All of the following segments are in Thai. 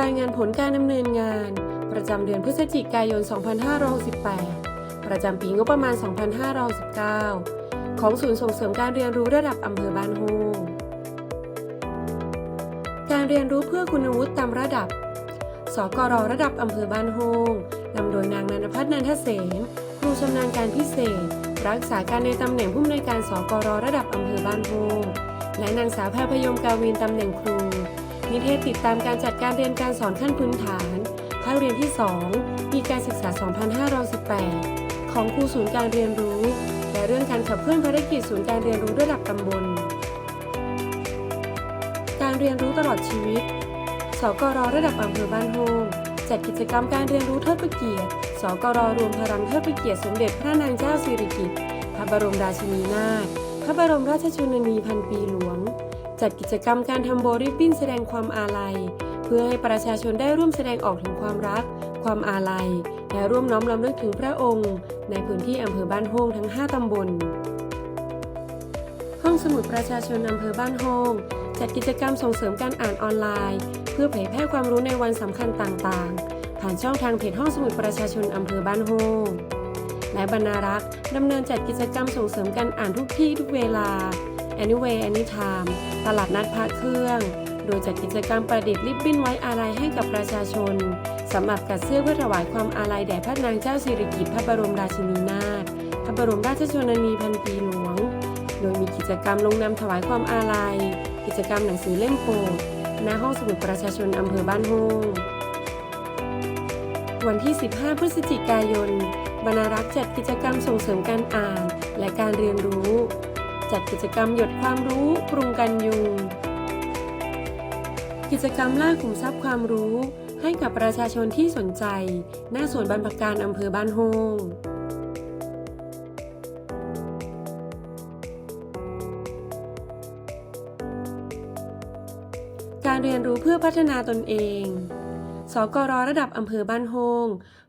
รายงานผลการดำเนินงาน ประจำเดือนพฤศจิกายน 2568 ประจำปีงบประมาณ 2569 ของศูนย์ส่งเสริมการเรียนรู้ระดับอำเภอบ้านโฮงการเรียนรู้เพื่อคุณวุฒิตามระดับ สกรระดับอำเภอบ้านโฮงนำโดยนางนันพัฒน์นันทเสนครูชำนาญการพิเศษ รักษาการในตำแหน่งผู้อำนวยการสกรระดับอำเภอบ้านโฮงและนางสาวแพรพยมกาวินตำแหน่งครู นิเทศติดตามการจัดการเรียนการสอนขั้นพื้นฐานภาคเรียนที่ 2 ปีการศึกษา 2518 ของครูศูนย์การเรียนรู้ และเรื่องการขับเคลื่อนภารกิจศูนย์การเรียนรู้ระดับตำบล การเรียนรู้ตลอดชีวิต สกรระดับอำเภอบ้านโฮงจัดกิจกรรมการเรียนรู้เทิดพระเกียรติ สกรรวมพลังเทิดพระเกียรติสมเด็จพระนางเจ้าสิริกิติ์ พระบรมราชินีนาถ พระบรมราชชนนีพันปีหลวง จัดกิจกรรมการทำโบริบบิ้นแสดงความอาลัย เพื่อให้ประชาชนได้ร่วมแสดงออกถึงความรัก ความอาลัย และร่วมน้อมรำลึกถึงพระองค์ ในพื้นที่อำเภอบ้านโฮงทั้ง 5 ตำบล ห้องสมุดประชาชนอำเภอบ้านโฮงจัดกิจกรรมส่งเสริมการอ่านออนไลน์ เพื่อเผยแพร่ความรู้ในวันสำคัญต่างๆ ผ่านช่องทางเพจห้องสมุดประชาชนอำเภอบ้านโฮงและบรรณารักษ์ดำเนินจัดกิจกรรมส่งเสริมการอ่านทุกที่ทุกเวลา Anyway Anytime ตลาดนัดพระเครื่อง โดยจัดกิจกรรมประดิษฐ์ริบบิ้นไว้อาลัยให้กับประชาชนสำหรับกัดเสื้อเพื่อถวายความอาลัยแด่พระนางเจ้าสิริกิติ์พระบรมราชินีนาถพระบรมราชชนนีพันปีหลวง โดยมีกิจกรรมลงนามถวายความอาลัย กิจกรรมหนังสือเล่มโปรดณห้องสมุดประชาชนอำเภอบ้านโฮงวันที่ 15 พฤศจิกายน บรรณารักษ์จัดกิจกรรมส่งเสริมการอ่าน และการเรียนรู้ จัดกิจกรรมหยดความรู้กรุงกันยุง กิจกรรมล่าขุมทรัพย์ความรู้ ให้กับประชาชนที่สนใจ หน้าสวนบรรพการอำเภอบ้านโฮงการเรียนรู้เพื่อพัฒนาตนเอง สกรระดับอำเภอบ้านโฮง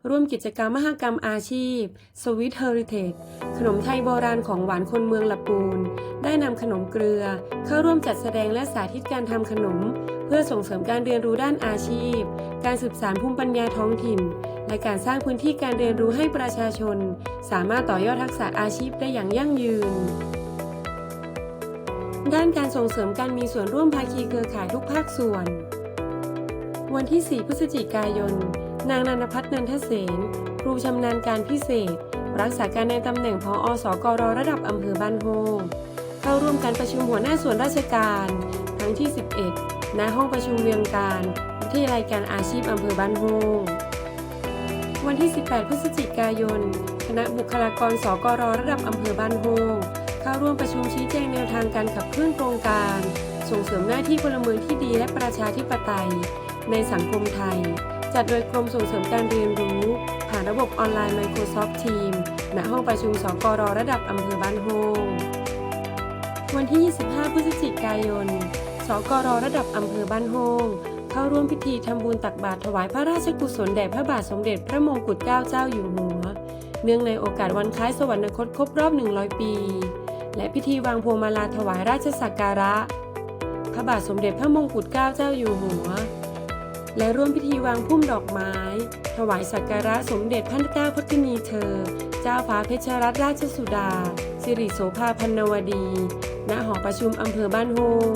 ร่วมกิจกรรมมหกรรมอาชีพสวิตเฮอริเทจขนมไทยโบราณของหวานคนเมืองละปูน ได้นำขนมเกลือ เข้าร่วมจัดแสดงและสาธิตการทำขนม เพื่อส่งเสริมการเรียนรู้ด้านอาชีพ การสืบสานภูมิปัญญาท้องถิ่น และการสร้างพื้นที่การเรียนรู้ให้ประชาชน สามารถต่อยอดทักษะอาชีพได้อย่างยั่งยืนด้านการส่งเสริมการมีส่วนร่วมภาคีเครือข่ายทุกภาคส่วน วันที่ 4 พฤศจิกายน นางนันพัฒน์นันทเสนครูชำนาญการพิเศษ รักษาการในตำแหน่งพออสกรระดับอำเภอบ้านโฮงเข้าร่วมการประชุมหัวหน้าส่วนราชการ ครั้งที่ 11 ณ ห้องประชุมเวียงการวิทยายการอาชีพอำเภอบ้านโฮงวันที่ 18 พฤศจิกายน คณะบุคลากรสกรระดับอำเภอบ้านโฮงเข้าร่วมประชุมชี้แจงแนวทางการขับเคลื่อนโครงการ ส่งเสริมหน้าที่พลเมืองที่ดีและประชาธิปไตย ในสังคมไทย จัดโดยกรมส่งเสริมการเรียนรู้ ผ่านระบบออนไลน์ Microsoft Teams ณ ห้องประชุมสกรระดับอำเภอบ้านโฮงวันที่ 25 พฤศจิกายน สกรระดับอำเภอบ้านโฮงเข้าร่วมพิธีทำบุญตักบาตรถวายพระราชกุศลแด่พระบาทสมเด็จพระมงกุฎเกล้าเจ้าอยู่หัว เนื่องในโอกาสวันคล้ายสวรรคตครบรอบ 100 ปี และพิธีวางพวงมาลาถวายราชสักการะ พระบาทสมเด็จพระมงกุฎเกล้าเจ้าอยู่หัว และร่วมพิธีวางพุ่มดอกไม้ ถวายสักการะสมเด็จพระเจ้าพัฒนีเธอ เจ้าฟ้าเพชรรัตนราชสุดา สิริโสภาพันนวดี ณ หอประชุมอำเภอบ้านโฮง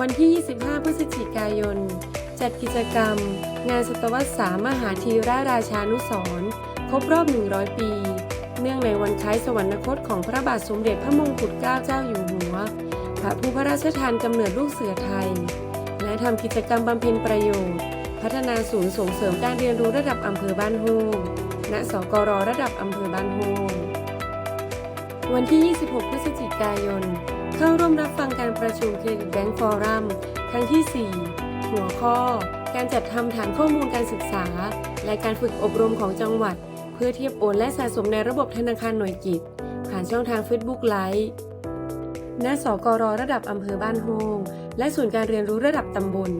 วันที่ 25 พฤศจิกายน จัดกิจกรรม งานศตวรรษสามมหาธีราราชานุสรณ์ครบรอบ 100 ปี เนื่องในวันคล้ายสวรรคตของพระบาทสมเด็จพระมงกุฎเกล้าเจ้าอยู่หัว พระผู้พระราชทานกำเนิดลูกเสือไทย และทำกิจกรรมบำเพ็ญประโยชน์ พัฒนาศูนย์ส่งเสริมการเรียนรู้ระดับอำเภอบ้านโฮงณสกรระดับอำเภอบ้านโฮงวันที่ 26 พฤศจิกายน เข้าร่วมรับฟังการประชุมเครดิตแบงก์ฟอรัมครั้งที่ 4 หัวข้อ การจัดทำฐานข้อมูลการศึกษา และการฝึกอบรมของจังหวัด เพื่อเทียบโอนและสะสมในระบบธนาคารหน่วยกิจ ผ่านช่องทาง Facebook ไลฟ์ ณ สกรระดับอำเภอบ้านโฮง และศูนย์การเรียนรู้ระดับตำบล